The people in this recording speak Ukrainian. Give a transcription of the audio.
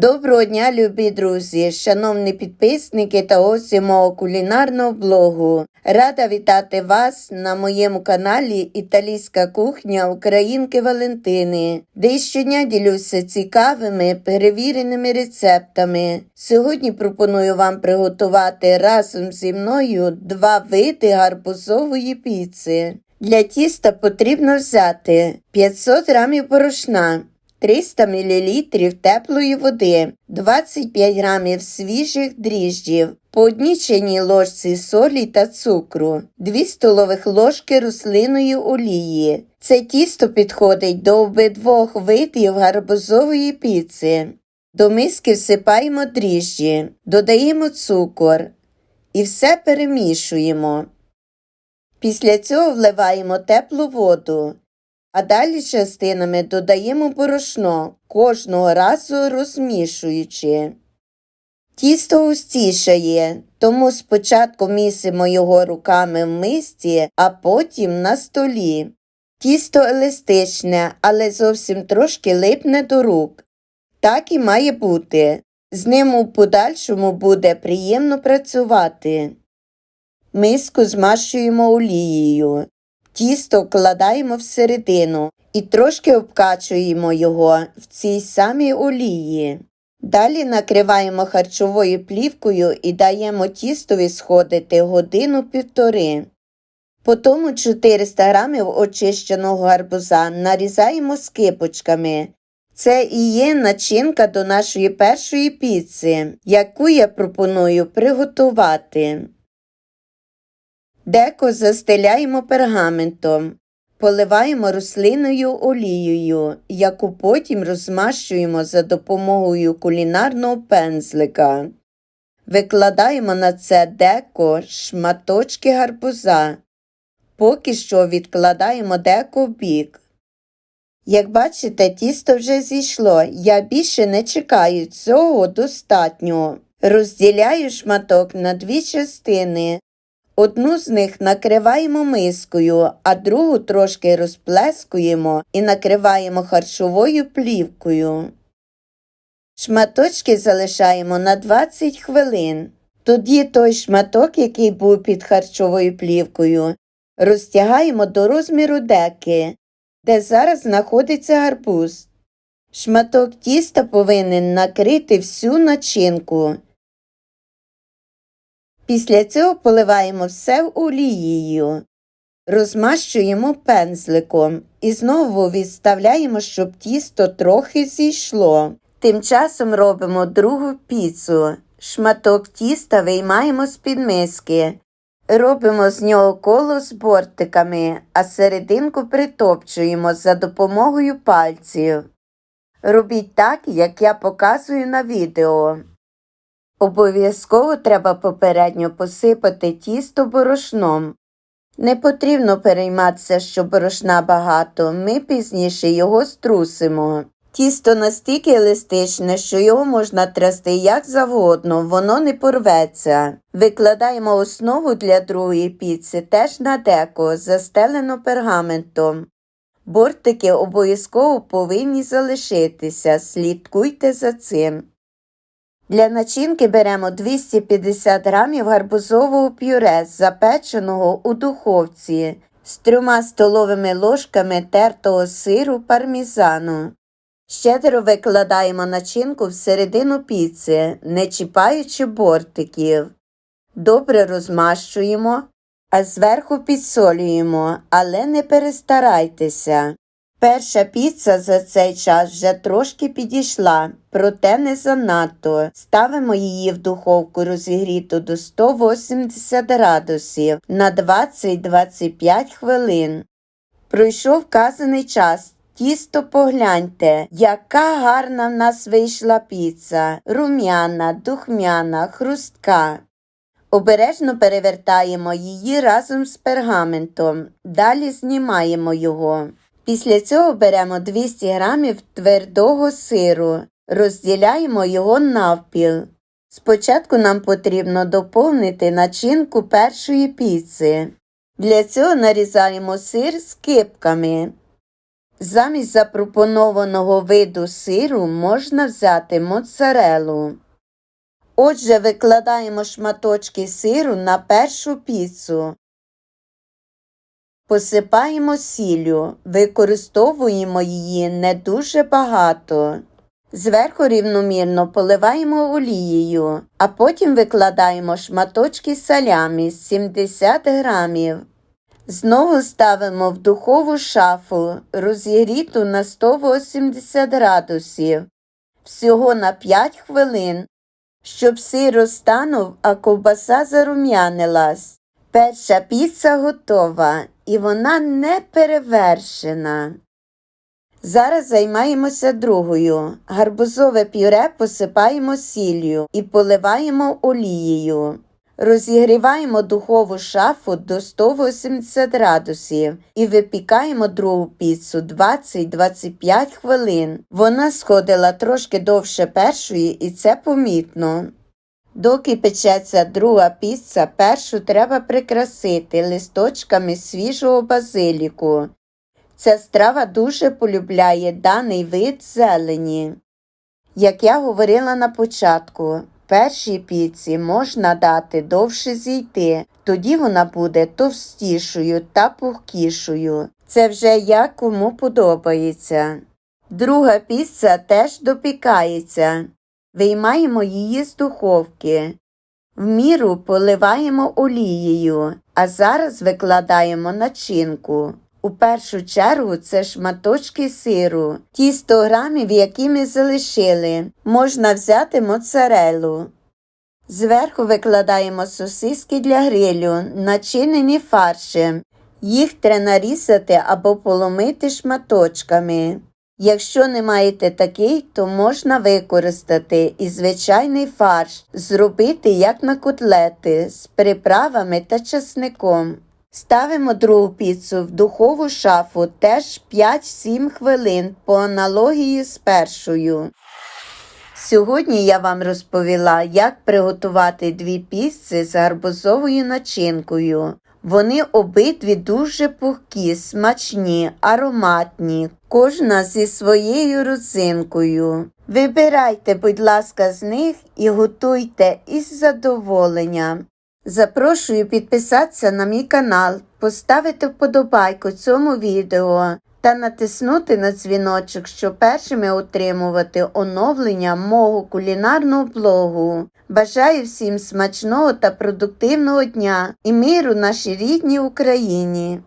Доброго дня, любі друзі, шановні підписники та гості мого кулінарного блогу. Рада вітати вас на моєму каналі Італійська кухня Українки Валентини, де щодня ділюся цікавими перевіреними рецептами. Сьогодні пропоную вам приготувати разом зі мною два види гарбузової піци. Для тіста потрібно взяти 500 г порошна. 300 мл теплої води, 25 г свіжих дріжджів, по одній чайній ложці солі та цукру, 2 столових ложки рослинної олії. Це тісто підходить до обидвох видів гарбузової піци. До миски всипаємо дріжджі, додаємо цукор і все перемішуємо. Після цього вливаємо теплу воду. А далі частинами додаємо борошно, кожного разу розмішуючи. Тісто густішає, тому спочатку місимо його руками в мисці, а потім на столі. Тісто еластичне, але зовсім трошки липне до рук. Так і має бути. З ним у подальшому буде приємно працювати. Миску змащуємо олією. Тісто вкладаємо всередину і трошки обкачуємо його в цій самій олії. Далі накриваємо харчовою плівкою і даємо тістові сходити годину півтори. Потім 400 г очищеного гарбуза нарізаємо скипочками. Це і є начинка до нашої першої піци, яку я пропоную приготувати. Деко застеляємо пергаментом, поливаємо рослинною олією, яку потім розмащуємо за допомогою кулінарного пензлика. Викладаємо на це деко шматочки гарбуза. Поки що відкладаємо деко в бік. Як бачите, тісто вже зійшло. Я більше не чекаю цього достатньо. Розділяю шматок на дві частини. Одну з них накриваємо мискою, а другу трошки розплескуємо і накриваємо харчовою плівкою. Шматочки залишаємо на 20 хвилин. Тоді той шматок, який був під харчовою плівкою, розтягаємо до розміру деки, де зараз знаходиться гарбуз. Шматок тіста повинен накрити всю начинку. Після цього поливаємо все олією, розмащуємо пензликом і знову відставляємо, щоб тісто трохи зійшло. Тим часом робимо другу піцу. Шматок тіста виймаємо з під миски. Робимо з нього коло з бортиками, а серединку притопчуємо за допомогою пальців. Робіть так, як я показую на відео. Обов'язково треба попередньо посипати тісто борошном. Не потрібно перейматися, що борошна багато, ми пізніше його струсимо. Тісто настільки еластичне, що його можна трясти як завгодно, воно не порветься. Викладаємо основу для другої піци теж на деко, застелено пергаментом. Бортики обов'язково повинні залишитися, слідкуйте за цим. Для начинки беремо 250 г гарбузового пюре, запеченого у духовці з трьома столовими ложками тертого сиру пармізану. Щедро викладаємо начинку всередину піци, не чіпаючи бортиків. Добре розмащуємо, а зверху підсолюємо, але не перестарайтеся. Перша піца за цей час вже трошки підійшла, проте не занадто. Ставимо її в духовку розігріту до 180 градусів на 20-25 хвилин. Пройшов вказаний час. Тісто погляньте, яка гарна в нас вийшла піца, рум'яна, духмяна, хрустка. Обережно перевертаємо її разом з пергаментом. Далі знімаємо його. Після цього беремо 200 г твердого сиру, розділяємо його навпіл. Спочатку нам потрібно доповнити начинку першої піци. Для цього нарізаємо сир з кипками. Замість запропонованого виду сиру можна взяти моцарелу. Отже, викладаємо шматочки сиру на першу піцу. Посипаємо сіллю, використовуємо її не дуже багато. Зверху рівномірно поливаємо олією, а потім викладаємо шматочки салямі 70 грамів. Знову ставимо в духову шафу, розігріту на 180 градусів, всього на 5 хвилин, щоб сир розтанув, а ковбаса зарум'янилась. Перша піца готова і вона не перевершена. Зараз займаємося другою. Гарбузове пюре посипаємо сіллю і поливаємо олією. Розігріваємо духову шафу до 180 градусів і випікаємо другу піцу 20-25 хвилин. Вона сходила трошки довше першої і це помітно. Доки печеться друга піца, першу треба прикрасити листочками свіжого базиліку. Ця страва дуже полюбляє даний вид зелені. Як я говорила на початку, першій піці можна дати довше зійти, тоді вона буде товстішою та пухкішою. Це вже як кому подобається. Друга піца теж допікається. Виймаємо її з духовки. В міру поливаємо олією, а зараз викладаємо начинку. У першу чергу це шматочки сиру, ті 100 грамів, які ми залишили. Можна взяти моцарелу. Зверху викладаємо сосиски для грилю, начинені фаршем. Їх треба нарізати або поломити шматочками. Якщо не маєте такий, то можна використати і звичайний фарш, зробити як на котлети з приправами та часником. Ставимо другу піцу в духову шафу теж 5-7 хвилин по аналогії з першою. Сьогодні я вам розповіла, як приготувати дві піци з гарбузовою начинкою. Вони обидві дуже пухкі, смачні, ароматні, кожна зі своєю родзинкою. Вибирайте, будь ласка, з них і готуйте із задоволенням. Запрошую підписатися на мій канал, поставити вподобайку цьому відео та натиснути на дзвіночок, щоб першими отримувати оновлення мого кулінарного блогу. Бажаю всім смачного та продуктивного дня і миру нашій рідній Україні!